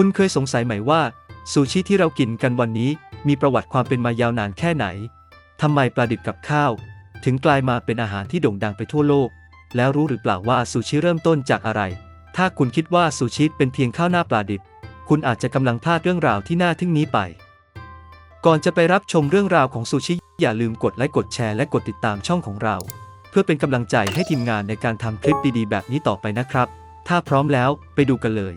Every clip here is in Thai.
คุณเคยสงสัยไหมว่า ซูชิที่เรากินกันวันนี้ มีประวัติความเป็นมายาวนานแค่ไหนทำไมปลาดิบกับข้าว ถึงกลายมาเป็นอาหารที่โด่งดังไปทั่วโลก แล้วรู้หรือเปล่าว่าซูชิเริ่มต้นจากอะไร ถ้าคุณคิดว่าซูชิเป็นเพียงข้าวหน้าปลาดิบ คุณอาจจะกำลังพลาดเรื่องราวที่น่าทึ่งนี้ไป ก่อนจะไปรับชมเรื่องราวของซูชิ อย่าลืมกดไลค์กดแชร์และกดติดตามช่องของเรา เพื่อเป็นกำลังใจให้ทีมงานในการทำคลิปดีๆ แบบนี้ต่อไปนะครับ ถ้าพร้อมแล้วไปดูกันเลย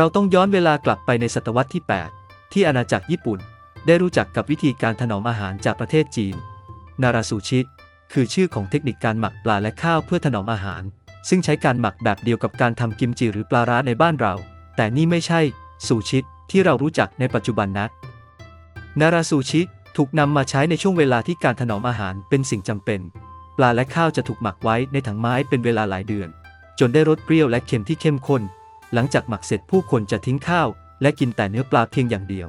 เราต้องย้อนเวลากลับไปในศตวรรษที่ 8 ที่อาณาจักรญี่ปุ่น ได้รู้จักกับวิธีการถนอมอาหารจากประเทศจีน นาราซูชิ คือชื่อของเทคนิคการหมักปลาและข้าวเพื่อถนอมอาหาร ซึ่งใช้การหมักแบบเดียวกับการทำกิมจิหรือปลาร้าในบ้านเรา แต่นี่ไม่ใช่ซูชิที่เรารู้จักในปัจจุบันนะนาราซูชิถูกนำมาใช้ในช่วงเวลาที่การถนอมอาหารเป็นสิ่งจำเป็น ปลาและข้าวจะถูกหมักไว้ในถังไม้เป็นเวลาหลายเดือน จนได้รสเปรี้ยวและเค็มที่เข้มข้น หลังจากหมักเสร็จผู้คนจะทิ้งข้าว และกินแต่เนื้อปลาเพียงอย่างเดียว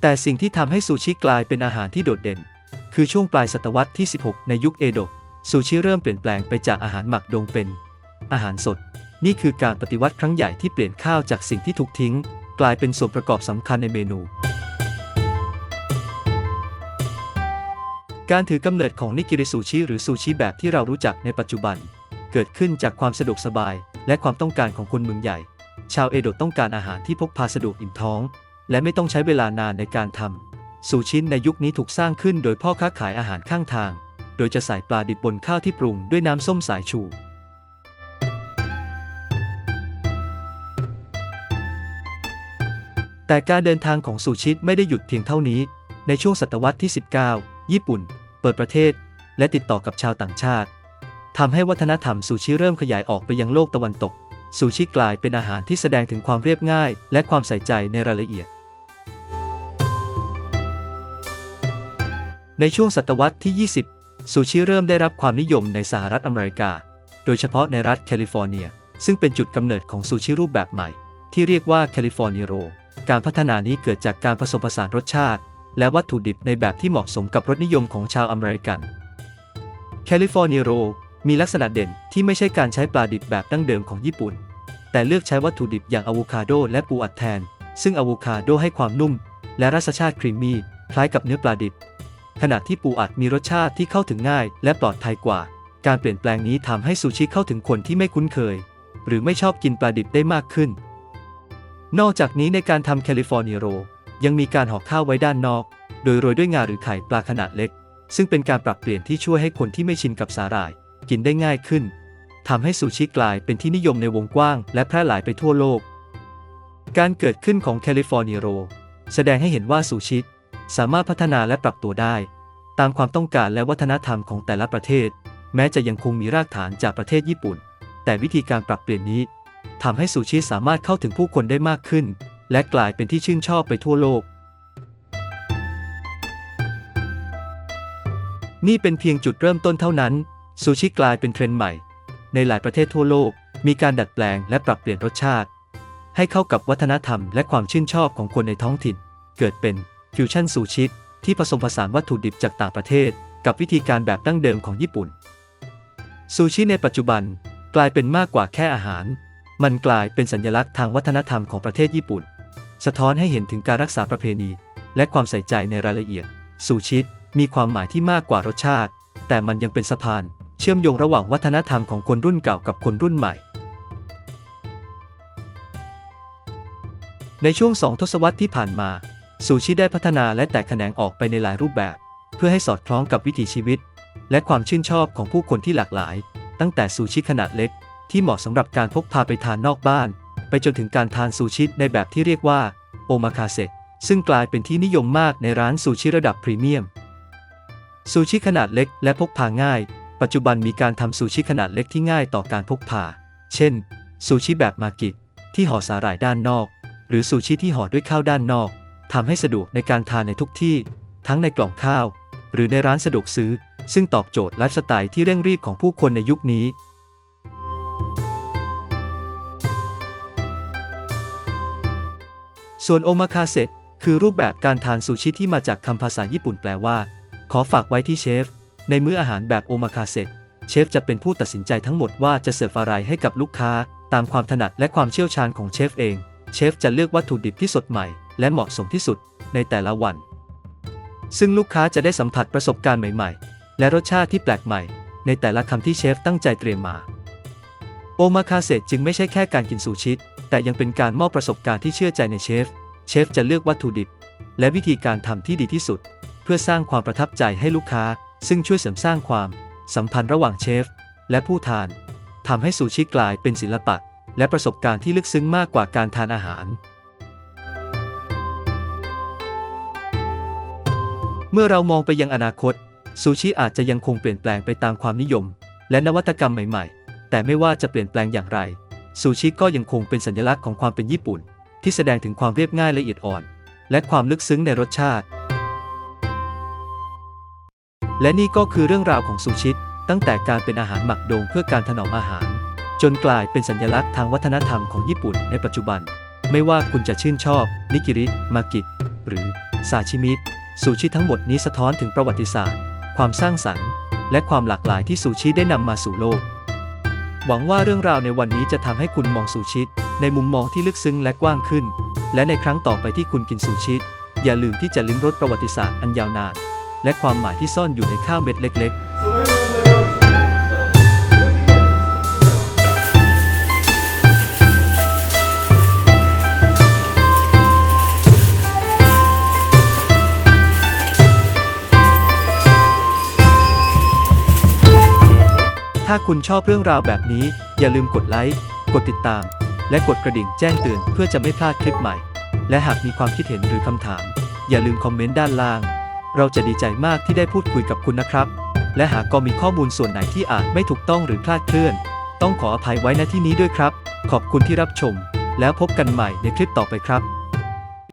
แต่สิ่งที่ทำให้ซูชิกลายเป็นอาหารที่โดดเด่น คือช่วงปลายศตวรรษที่ 16 ในยุคเอโดะซูชิเริ่มเปลี่ยนแปลงไปจากอาหารหมักดงเป็น อาหารสด นี่คือการปฏิวัติครั้งใหญ่ที่เปลี่ยนข้าวจากสิ่งที่ถูกทิ้ง กลายเป็นส่วนประกอบสำคัญในเมนู การถือกำเนิดของนิกิริซูชิหรือซูชิแบบที่เรารู้จักในปัจจุบัน เกิดขึ้นจากความสะดวกสบาย และความต้องการของคนเมืองใหญ่ ชาวเอโดะต้องการอาหารที่พกพาสะดวกอิ่มท้อง และไม่ต้องใช้เวลานานในการทำซูชิในยุคนี้ถูกสร้างขึ้นโดยพ่อค้าขายอาหารข้างทาง โดยจะใส่ปลาดิบบนข้าวที่ปรุงด้วยน้ำส้มสายชูแต่การเดินทางของซูชิไม่ได้หยุดเพียงเท่านี้ ในช่วงศตวรรษที่ 19 ญี่ปุ่น เปิดประเทศ และติดต่อกับชาวต่างชาติทำให้วัฒนธรรมซูชิเริ่มขยายออกไปยังโลกตะวันตก ซูชิกลายเป็นอาหารที่แสดงถึงความเรียบง่าย และความใส่ใจในรายละเอียด ในช่วงศตวรรษที่ 20 ซูชิเริ่มได้รับความนิยมในสหรัฐอเมริกา โดยเฉพาะในรัฐแคลิฟอร์เนีย ซึ่งเป็นจุดกำเนิดของซูชิรูปแบบใหม่ ที่เรียกว่าแคลิฟอร์เนียโร การพัฒนานี้เกิดจากการผสมผสานรสชาติ และวัตถุดิบในแบบที่เหมาะสมกับรสนิยมของชาวอเมริกัน แคลิฟอร์เนียโรมีลักษณะเด่นที่ไม่ใช่การใช้ปลาดิบแบบดั้งเดิมของญี่ปุ่น แต่เลือกใช้วัตถุดิบอย่างอะโวคาโดและปูอัดแทน ซึ่งอะโวคาโดให้ความนุ่ม และรสชาติครีมมี่คล้ายกับเนื้อปลาดิบ ขณะที่ปูอัดมีรสชาติที่เข้าถึงง่าย และปลอดภัยกว่า การเปลี่ยนแปลงนี้ทำให้ซูชิเข้าถึงคนที่ไม่คุ้นเคย หรือไม่ชอบกินปลาดิบได้มากขึ้น นอกจากนี้ในการทำแคลิฟอร์เนียโร ยังมีการห่อข้าวไว้ด้านนอก โดยโรยด้วยงาหรือไข่ปลาขนาดเล็ก ซึ่งเป็นการปรับเปลี่ยนที่ช่วยให้คนที่ไม่ชินกับสาหร่าย กินได้ง่ายขึ้นทำให้ซูชิกลายเป็นที่นิยมในวงกว้าง และแพร่หลายไปทั่วโลก การเกิดขึ้นของแคลิฟอร์เนียโร แสดงให้เห็นว่าซูชิ สามารถพัฒนาและปรับตัวได้ ตามความต้องการและวัฒนธรรมของแต่ละประเทศ แม้จะยังคงมีรากฐานจากประเทศญี่ปุ่น แต่วิธีการปรับเปลี่ยนนี้ทำให้ซูชิสามารถเข้าถึงผู้คนได้มากขึ้น และกลายเป็นที่ชื่นชอบไปทั่วโลก นี่เป็นเพียงจุดเริ่มต้นเท่านั้น ซูชิกลายเป็นเทรนด์ใหม่ ในหลายประเทศทั่วโลก มีการดัดแปลงและปรับเปลี่ยนรสชาติ ให้เข้ากับวัฒนธรรมและความชื่นชอบของคนในท้องถิ่น เกิดเป็นฟิวชั่นซูชิที่ผสมผสานวัตถุดิบจากต่างประเทศ กับวิธีการแบบดั้งเดิมของญี่ปุ่น ซูชิในปัจจุบันกลายเป็นมากกว่าแค่อาหาร มันกลายเป็นสัญลักษณ์ทางวัฒนธรรมของประเทศญี่ปุ่น สะท้อนให้เห็นถึงการรักษาประเพณี และความใส่ใจในรายละเอียด ซูชิมีความหมายที่มากกว่ารสชาติ แต่มันยังเป็นสะพาน เชื่อมโยงระหว่างวัฒนธรรมของคนรุ่นเก่ากับคนรุ่นใหม่ ในช่วงสองทศวรรษที่ผ่านมา ซูชิได้พัฒนาและแตกแขนงออกไปในหลายรูปแบบ เพื่อให้สอดคล้องกับวิถีชีวิต และความชื่นชอบของผู้คนที่หลากหลาย ตั้งแต่ซูชิขนาดเล็กที่เหมาะสำหรับการพกพาไปทานนอกบ้าน ไปจนถึงการทานซูชิในแบบที่เรียกว่าโอมาคาเซซึ่งกลายเป็นที่นิยมมากในร้านซูชิระดับพรีเมียม ซูชิขนาดเล็กและพกพาง่าย ปัจจุบันมีการทำซูชิขนาดเล็กที่ง่ายต่อการพกพา เช่น ซูชิแบบมากิที่ห่อสาหร่ายด้านนอก หรือซูชิที่ห่อด้วยข้าวด้านนอกทำให้สะดวกในการทานในทุกที่ ทั้งในกล่องข้าว หรือในร้านสะดวกซื้อ ซึ่งตอบโจทย์ไลฟ์สไตล์ที่เร่งรีบของผู้คนในยุคนี้ ส่วนโอมาคาเซคือรูปแบบการทานซูชิที่มาจากคำภาษาญี่ปุ่นแปลว่า ขอฝากไว้ที่เชฟ ในมื้ออาหารแบบโอมาคาเซเชฟจะเป็นผู้ตัดสินใจทั้งหมดว่าจะเสิร์ฟอะไรให้กับลูกค้า ตามความถนัดและความเชี่ยวชาญของเชฟเอง เชฟจะเลือกวัตถุดิบที่สดใหม่ และเหมาะสมที่สุดในแต่ละวัน ซึ่งลูกค้าจะได้สัมผัสประสบการณ์ใหม่ ๆ และรสชาติที่แปลกใหม่ ในแต่ละคำที่เชฟตั้งใจเตรียมมา โอมาคาเซจึงไม่ใช่แค่การกินซูชิแต่ยังเป็นการมอบประสบการณ์ที่เชื่อใจในเชฟ เชฟจะเลือกวัตถุดิบ และวิธีการทำที่ดีที่สุด เพื่อสร้างความประทับใจให้ลูกค้า ซึ่งช่วยเสริมสร้างความ สัมพันธ์ระหว่างเชฟ และผู้ทานทำให้ซูชิกลายเป็นศิลปะ และประสบการณ์ที่ลึกซึ้งมากกว่าการทานอาหาร เมื่อเรามองไปยังอนาคตซูชิอาจจะยังคงเปลี่ยนแปลงไปตามความนิยม และนวัตกรรมใหม่ๆ แต่ไม่ว่าจะเปลี่ยนแปลงอย่างไร ซูชิก็ยังคงเป็นสัญลักษณ์ของความเป็นญี่ปุ่น ที่แสดงถึงความเรียบง่ายละเอียดอ่อน และความลึกซึ้งในรสชาติ และนี่ก็คือเรื่องราวของซูชิตั้งแต่การเป็นอาหารหมักโดงเพื่อการถนอมอาหาร จนกลายเป็นสัญลักษณ์ทางวัฒนธรรมของญี่ปุ่นในปัจจุบัน ไม่ว่าคุณจะชื่นชอบ นิกิริ มากิ หรือซาชิมิซูชิทั้งหมดนี้สะท้อนถึงประวัติศาสตร์ ความสร้างสรรค์ และความหลากหลายที่ซูชิได้นำมาสู่โลก หวังว่าเรื่องราวในวันนี้จะทำให้คุณมองสูชิในมุมมองที่ลึกซึ้งและกว้างขึ้น และในครั้งต่อไปที่คุณกินสูชิอย่าลืมที่จะลิ้มรสประวัติศาสตร์อันยาวนาน และความหมายที่ซ่อนอยู่ในข้าวเม็ดเล็ก ๆ ถ้าคุณชอบเรื่องราวแบบนี้ อย่าลืมกดไลค์ กดติดตาม และกดกระดิ่งแจ้งเตือนเพื่อจะไม่พลาดคลิปใหม่ และหากมีความคิดเห็นหรือคำถาม อย่าลืมคอมเมนต์ด้านล่าง เราจะดีใจมากที่ได้พูดคุยกับคุณนะครับ และหากก็มีข้อมูลส่วนไหนที่อาจไม่ถูกต้องหรือคลาดเคลื่อน ต้องขออภัยไว้ณที่นี้ด้วยครับ ขอบคุณที่รับชม แล้วพบกันใหม่ในคลิปต่อไปครับ